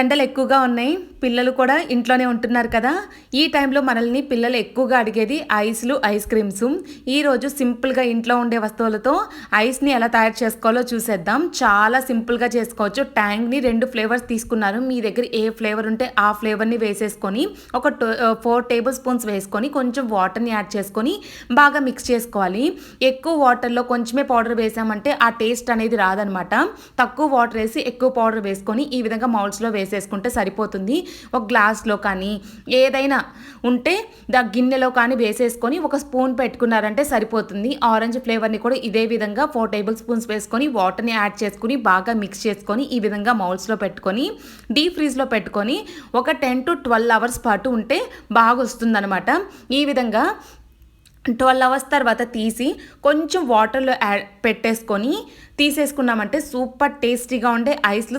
ఎండలు ఎక్కువగా ఉన్నాయి. పిల్లలు కూడా ఇంట్లోనే ఉంటున్నారు కదా. ఈ టైంలో మనల్ని పిల్లలు ఎక్కువగా అడిగేది ఐస్లు ఐస్ క్రీమ్స్. ఈరోజు సింపుల్గా ఇంట్లో ఉండే వస్తువులతో ఐస్ని ఎలా తయారు చేసుకోవాలో చూసేద్దాం. చాలా సింపుల్గా చేసుకోవచ్చు. ట్యాంక్ని రెండు ఫ్లేవర్స్ తీసుకున్నారు. మీ దగ్గర ఏ ఫ్లేవర్ ఉంటే ఆ ఫ్లేవర్ని వేసేసుకొని ఒక ఫోర్ టేబుల్ స్పూన్స్ వేసుకొని కొంచెం వాటర్ని యాడ్ చేసుకొని బాగా మిక్స్ చేసుకోవాలి. ఎక్కువ వాటర్లో కొంచెమే పౌడర్ వేసామంటే ఆ టేస్ట్ అనేది రాదనమాట. తక్కువ వాటర్ వేసి ఎక్కువ పౌడర్ వేసుకొని ఈ విధంగా మౌల్స్లో వేసేసుకుంటే సరిపోతుంది. ఒక గ్లాస్లో కానీ ఏదైనా ఉంటే దా గిన్నెలో కానీ వేసేసుకొని ఒక స్పూన్ పెట్టుకున్నారంటే సరిపోతుంది. ఆరెంజ్ ఫ్లేవర్ని కూడా ఇదే విధంగా ఫోర్ టేబుల్ స్పూన్స్ వేసుకొని వాటర్ని యాడ్ చేసుకుని బాగా మిక్స్ చేసుకొని ఈ విధంగా మౌల్స్లో పెట్టుకొని డీప్ ఫ్రీజ్లో పెట్టుకొని ఒక టెన్ టు ట్వెల్వ్ అవర్స్ పాటు ఉంటే బాగా వస్తుందన్నమాట ఈ విధంగా ట్వెల్వ్ అవర్స్ తర్వాత తీసి కొంచెం వాటర్లో యాడ్ పెట్టేసుకొని తీసేసుకున్నామంటే సూపర్ టేస్టీగా ఉండే ఐస్లు